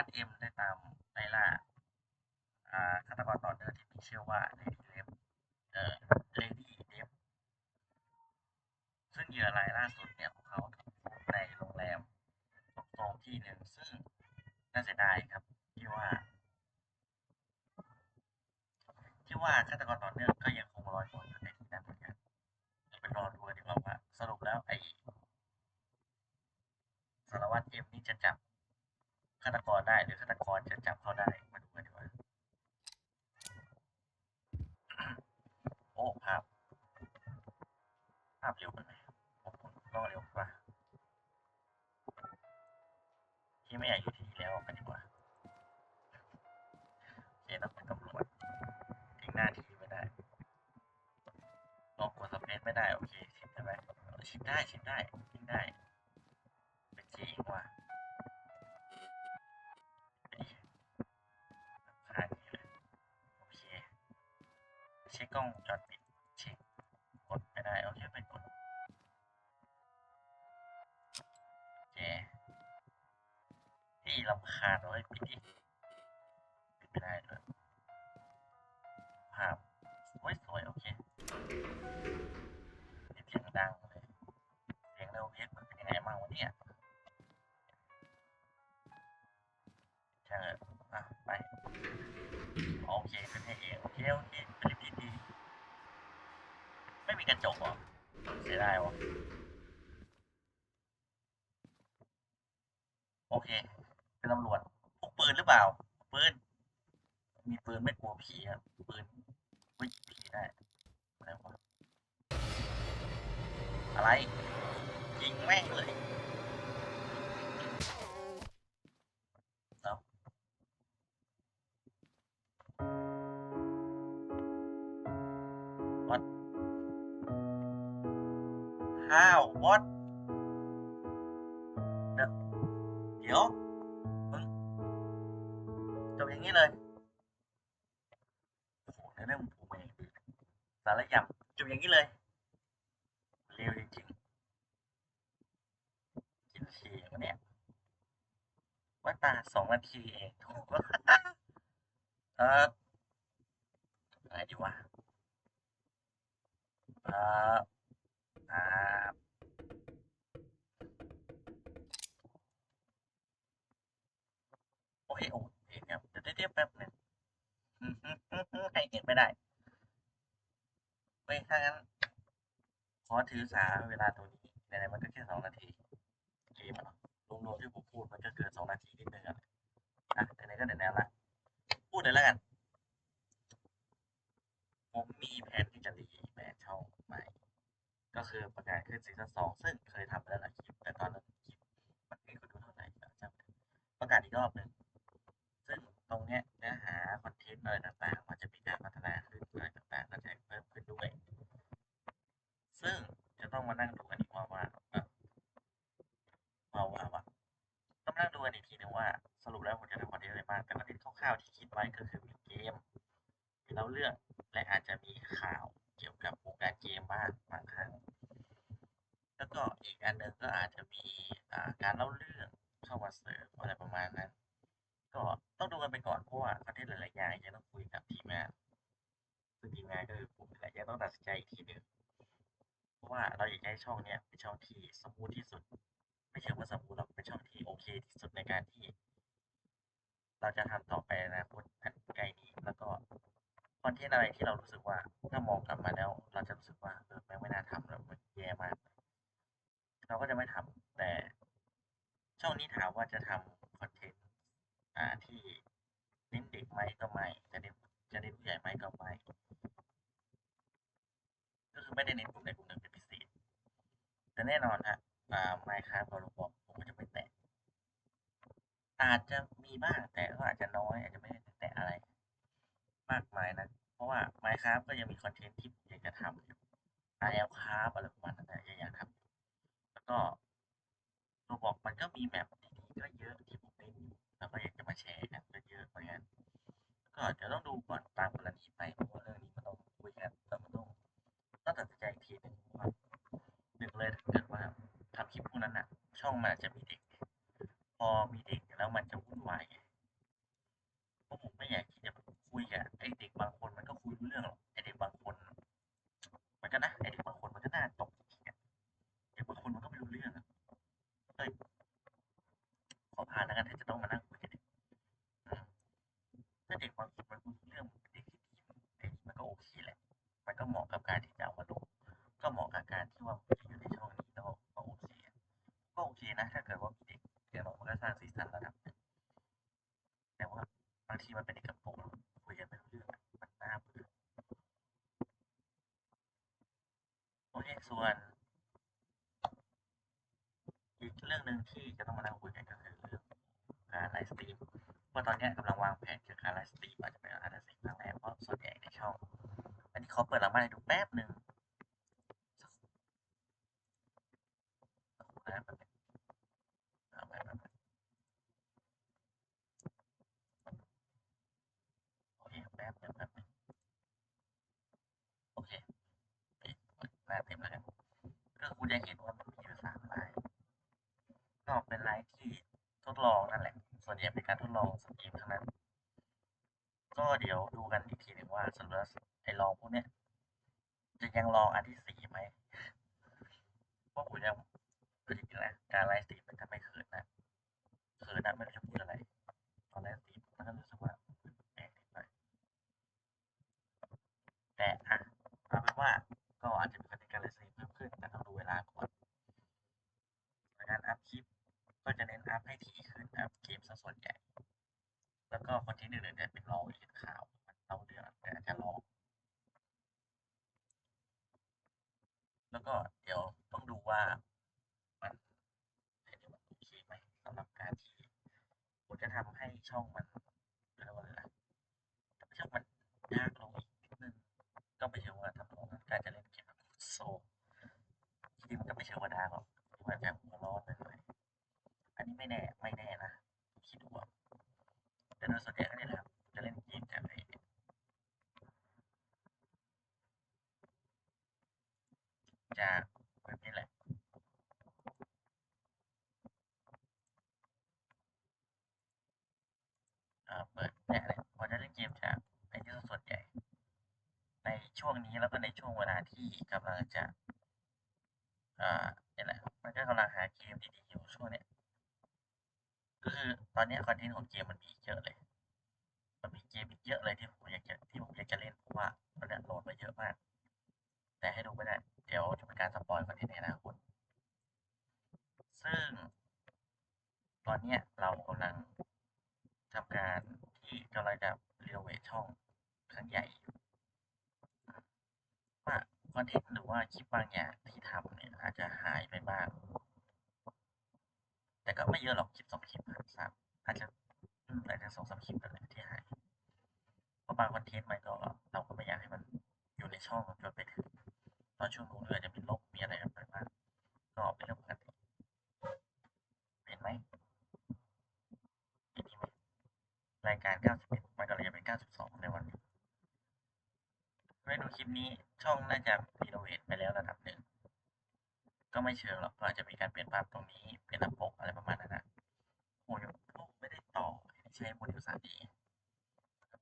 วัตเอ็มได้ตามไล่ล่าอ่าฆาตกรต่อเนื่องที่มีชื่อว่าเลดี้เลฟเอ่อเลดี้เลฟซึ่งเหยื่อรายล่าสุดเนี่ยของเขาถูกพบในโรงแรมโรงที่หนึ่งซึ่งน่าเสียดายครับที่ว่า ที่ว่าฆาตกรต่อเนื่องก็ยังคงลอยวอยู่ในที่นั้นเหมือนกันไปรอดูดีกว่าว่าสรุปแล้วไอสารวัตรเอ็มนี่จะจับาตกรได้หรือฆาตกรจะจับเขาได้มาดูกันดีกว่าโอ้ภาพภาพเร็วไปไหมผมต้องเร็วกว่าที่ไม่อยากอยู่ที่นี่แล้วออกกันดีกว่าโอเคต้องเป็นตำรวจทิ้งหน้าที่ไม่ได้ลองกดสเปซไม่ได้โอเคชิมได้ไหมชิมได้ชิมได้ชิมได้เป็นจริงว่ะ กล้องจอดปิดเช็คกดไม่ได้โอเคไปกดโอเคที่ลำคาญเอาไว้ปิดดิปิดไม่ได้ด้วยภาพสวยสวยๆโอเคเสียงดังเลยเสียงเราเพียมันเป็นยังไงบ้างวะเนี่ยช่างเถอะอะไปโอเคเป็นให้เองโอเคโอเค ไม่มีกระจกเหรอเสียดายวะโอเค เป็นตำรวจพกปืนหรือเปล่า ปืน มีปืนไม่กลัวผีครับปืนวิ่งผีได้อะไรวะอะไรยิงแม่งเลย How What เดี๋ยวเดี๋ยวมึงจบอย่างนี้เลยโอ้โหเนื้อเรื่องผมเองสารยำจบอย่างนี้เลยเร็วจริงๆกินเชีวะเนี่ยว่าตาสองนาทีเองถูกเอออะไรดีวะเอ่ออ่า เดี๋ยวแป๊บหนึงให้เห็นไม่ได้เฮ้ยถ้างั้น ขอถือสาเวลาตัวนี้ไหนๆมันก็แค่สองนาทีเกมอะเนาะรวมๆที่ผมพูดมันก็เกินสองนาทีนิดนึงอะอะไหนๆก็ไหนๆละพูดเลยแล้วกันผมมีแผนที่จะรีแบรนด์ช่องใหม่ ก็คือประกาศขึ้นซีซั่นสองซึ่ง มานั่งดูกันอีกว่าว่าว่าว่าว่าต้องนั่งดูกันอีกทีนึงว่าสรุปแล้วผมจะทำคอนเทนต์อะไรบ้างแต่คอนเทนต์คร่าวๆที่คิดไว้ก็คือมีเกมมีเล่าเรื่องและอาจจะมีข่าวเกี่ยวกับวงการเกมบ้างบางครั้งแล้วก็อีกอันหนึงก็อาจจะมีการเล่าเรื่องเข้ามาเสริมอะไรประมาณนั้น ก็ต้องดูกันไปก่อนเพราะว่าคอนเทนต์หลายๆอย่างยังต้องคุยกับทีมงานซึ่งทีมงานก็คือผมนี่แหละยังต้องตัดสินใจอีกทีหนึ่ง ว่าเราอยากให้ช่องเนี้ยเป็นช่องที่สมูทที่สุด ไม่เชิงว่าสมูทหรอกเป็นช่องที่โอเคที่สุดในการที่ เราจะทำต่อไปนอนาคตอันไกลนี้แล้วก็คอนเทนต์อะไรที่เรารู้สึกว่าถ้ามองกลับมาแล้ว เราจะรู้สึกว่าเออแม่ไม่น่าทำแล้วมันแย่มาก เราก็จะไม่ทำแต่ช่องนี้ถามว่าจะทำคอนเทนต์อ่าที่เน้นเด็กไหมก็ไม่จะเน้นจะเน้นผู้ใหญ่ไหมก็ไม่ก็คือไม่ได้เน้นกลุ่มใดกลุ่มหนึ่งเป็นพิเศษ แต่แน่นอนฮะไมค์ครับกับโรบอกผมก็จะไม่แตะอาจจะมีบ้างแต่ก็อาจจะน้อย อาจจะไม่ได้แตะอะไร มากมายนะ เพราะว่า Minecraft ก็ยังมีคอนเทนต์ที่อยากจะทำอยู่ RL ครับอะไรประมาณนั้นนะยังอยากทำแล้วก็โรบอกมันก็มีแมปดีๆก็เยอะที่ผมเล่นอยู่แล้วก็อยากจะมาแชร์กันก็เยอะเหมือนกันก็เดี๋ยวต้องดูก่อนตามกรณีไป ต้องมันอาจจะมีเด็ก พอมีเด็กแล้วมันจะวุ่นวายไง ถ้าเด็กบางคนมันรู้เรื่องเด็กที่ดีเด็กมันก็โอเคแหละ มันก็เหมาะกับการที่จะเอามาลงก็เหมาะกับการที่ว่ามันจะอยู่ในช่องนี้แล้วก็โอเคก็โอเค นะ ถ้าเกิดว่ามีเด็กเดี๋ยวเรามันก็สร้างสีสันระดับหนึ่งแต่ว่าบางทีมันเป็นเด็กกระโปรงคุยกันไม่รู้เรื่องมันน่าเบื่อโอเคส่วน อีกเรื่องหนึ่งที่จะต้องมานั่งคุยกันก็คือเรื่องการไลฟ์สตรีมเพราะตอนนี้กำลังวางแผนเกี่ยวกับการไลฟ์สตรีมอาจจะเป็นอาจจะสิ่งครั้งแรกเพราะส่วนใหญ่ในช่องอันนี้เขาเปิดหลังบ้านให้ดูแป๊บหนึ่งสักครู่นะแป๊บหนึ่งเอาไปแป๊บหนึ่งโอเคแป๊บหนึ่งแป๊บหนึ่งโอเคเอ๊ะหน้าเต็มแล้วกันก็คุณ จะเห็นว่ามันมีอยู่สามลายก็เป็นไลฟ์ที่ทดลองนั่นแหละ ส่วนใหญ่เป็นการทดลองสกีมทั้งนั้น ก็เดี๋ยวดูกันอีกทีหนึ่งว่าสรุปไอ้ลองพวกเนี้ยจะยังลองอันที่สี่ไหมเพราะผมยังคือจริงๆนะการไลฟ์สตรีมมันทำให้เขินนะเขินนะไม่รู้จะพูดอะไร ตอนไลฟ์สตรีมมันก็รู้สึกว่าแปลกนิดหน่อยแต่อะเอาเป็นว่าก็อาจจะมีคอนเทนต์การไลฟ์สตรีมเพิ่มขึ้นแต่ต้องดูเวลาก่อนในการอัพคลิป ก็จะเน้นอัพให้ถี่ขึ้นอัพเกมซะส่วนใหญ่ แล้วก็คอนเทนต์อื่นๆเนี่ยเป็นลองเห็นข่าวมันเล่าเรื่องแต่อาจจะลอง แล้วก็เดี๋ยวต้องดูว่ามันเรียกได้ว่าโอเคไหมสำหรับการที่ผมจะทำให้ช่องมันเรียกว่าอะไรนะทำให้ช่องมันยากลงอีกนิดนึงก็ไม่เชิงว่าทำลงการจะเล่นเกมแบบโซจริงๆมันก็ไม่เชิงว่าไดาร์กหรอกมันจะหัวร้อนไปหน่อยอันนี้ไม่แน่ไม่แน่นะคิดดูว่าแต่โดยส่วนใหญ่ก็เนี่ยแหละครับจะเล่นเกมจากไอ้จากเว็บนี้แหละ เอ่อเปิดเนี่ยแหละผมจะเล่นเกมจากไอ้ที่ส่วนใหญ่ ใน ช่วงนี้แล้วก็ในช่วงเวลาที่กำลังจะอ่าเนี่ยแหละมันก็กำลังหาเกมดีๆอยู่ช่วงเนี้ยก็คือตอนนี้คอนเทนต์ของเกมมันมีเยอะเลย มันมีเกมอีกเยอะเลยที่ผมอยากจะที่ผมอยากจะเล่นเพราะว่าตอนนี้โหลดมาเยอะมาก แต่ให้ดูไม่ได้เดี๋ยวจะเป็นการสปอยคอนเทนต์ในอนาคตซึ่งตอนนี้เรากำลังทำการที่กำลังจะเรีโนเวทช่องครั้งใหญ่อยู่ว่าค อนเทนต์หรือว่าคลิปบางอย่างที่ทำเนี่ยอาจจะหายไปบ้าง แต่ก็ไม่เยอะหรอกคลิปสองคลิปสามอาจจะอืมอาจจะสองสามคลิปนั่นแหละที่หายเพราะบางคอนเทนต์มันก็เราก็ไม่อยากให้มันอยู่ในช่องจนไปถึงตอนช่วงนู้นเลยอาจจะมีลบมีอะไรกันไปบ้างก็เป็นเรื่องปกติเห็นไหมเห็นนี่ไหมรายการ 91 มันก็เลยจะเป็น 92 ในวันนี้ ไม่ดูคลิปนี้ช่องน่าจะรีโนเวทไปแล้วระดับหนึ่ง ก็ไม่เชิงหรอกก็อาจจะมีการเปลี่ยนภาพตรงนี้เปลี่ยนหน้าปกอะไรประมาณนั้นนะโอ้ยผมไม่ได้ต่อใช้โมเดล 3D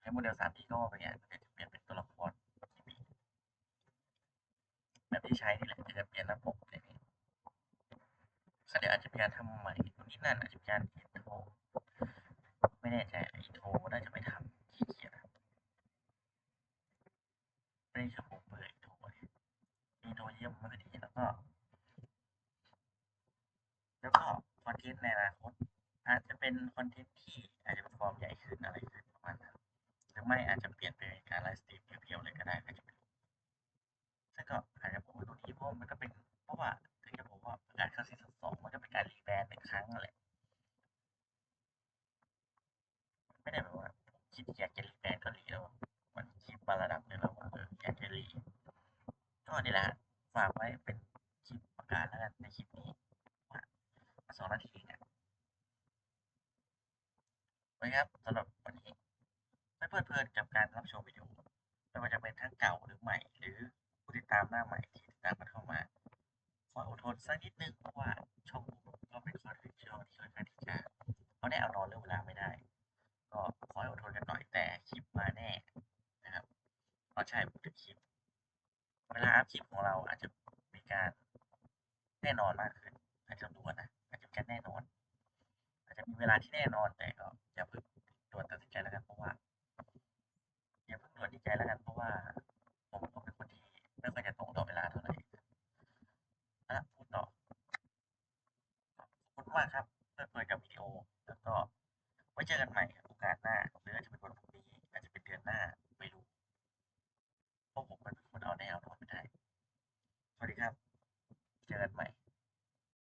ใช้โมเดล 3D ก็เป็นไงมันจะเปลี่ยนเป็นตัวละครที่มีแบบที่ใช้นี่แหละจะเปลี่ยนหน้าปกอย่างนี้เดี๋ยวอาจจะมีการทำใหม่ตรงนี้นั่นอาจจะมีการอินโทรไม่แน่ใจอินโทรน่าจะไม่ทำขี้เกียจอะไม่ได้ชอบผมเปิดอินโทรเลยอินโทรเยี่ยมมา กดีแล้วก็ แล้วก็คอนเทนต์ในอนาคตอาจจะเป็นคอนเทนต์ที่อาจจะเป็นฟอร์มใหญ่ขึ้นอะไรขึ้นประมาณนั้นหรือไม่อาจจะเปลี่ยนเป็นการไลฟ์สตรีมเพียวๆเลยก็ได้ใครจะไปรู้ซึ่งก็อาจจะพูดตรงนี้เพราะมันก็เป็นเพราะว่าถึงจะบอกว่าประกาศเข้าซีซั่นสองมันก็เป็นการรีแบรนด์หนึ่งครั้งแหละไม่ได้แบบว่าผมคิดอยากจะรีแบรนด์ก็รีแล้วมันคิดมาระดับหนึ่งแล้วว่าเอออยากจะรีก็นี่แหละฝากไว้เป็น กาศแล้วกันในคลิปนี้ว่าสองนาทีเนี่ยไว้ครับสำหรับวันนี้ไม่เพลิดเพลินกับการรับชมวิดีโอไม่ว่าจะเป็นทั้งเก่าหรือใหม่ หรือผู้ติดตามหน้าใหม่ที่ติดตามกันเข้ามาขออดทนสักนิดนึงเพราะว่าช่องก็เป็นคอนเทนต์ช่องที่ค่อนข้างที่จะเอาแน่เอานอนเรื่องเวลาไม่ได้ ก็ขออดทนกันหน่อยแต่คลิปมาแน่นะครับก็ใช่พูดถึงคลิป เวลาอัพคลิปของเราอาจจะมีการ แน่นอนมากขึ้นอาจจะดูนะอาจจะแค่แน่นอน อาจจะมีเวลาที่แน่นอนแต่ก็อย่าเพิ่งด่วนตัดสินใจแล้วกันเพราะว่าอย่าเพิ่งด่วนตัดใจแล้วกันเพราะว่าผมก็เป็นคนที่ไม่ค่อยจะตรงต่อเวลาเท่าไหร่นะพูดต่อขอบคุณมากครับเพื่อนๆกับวิดีโอ แล้วก็ไว้เจอกันใหม่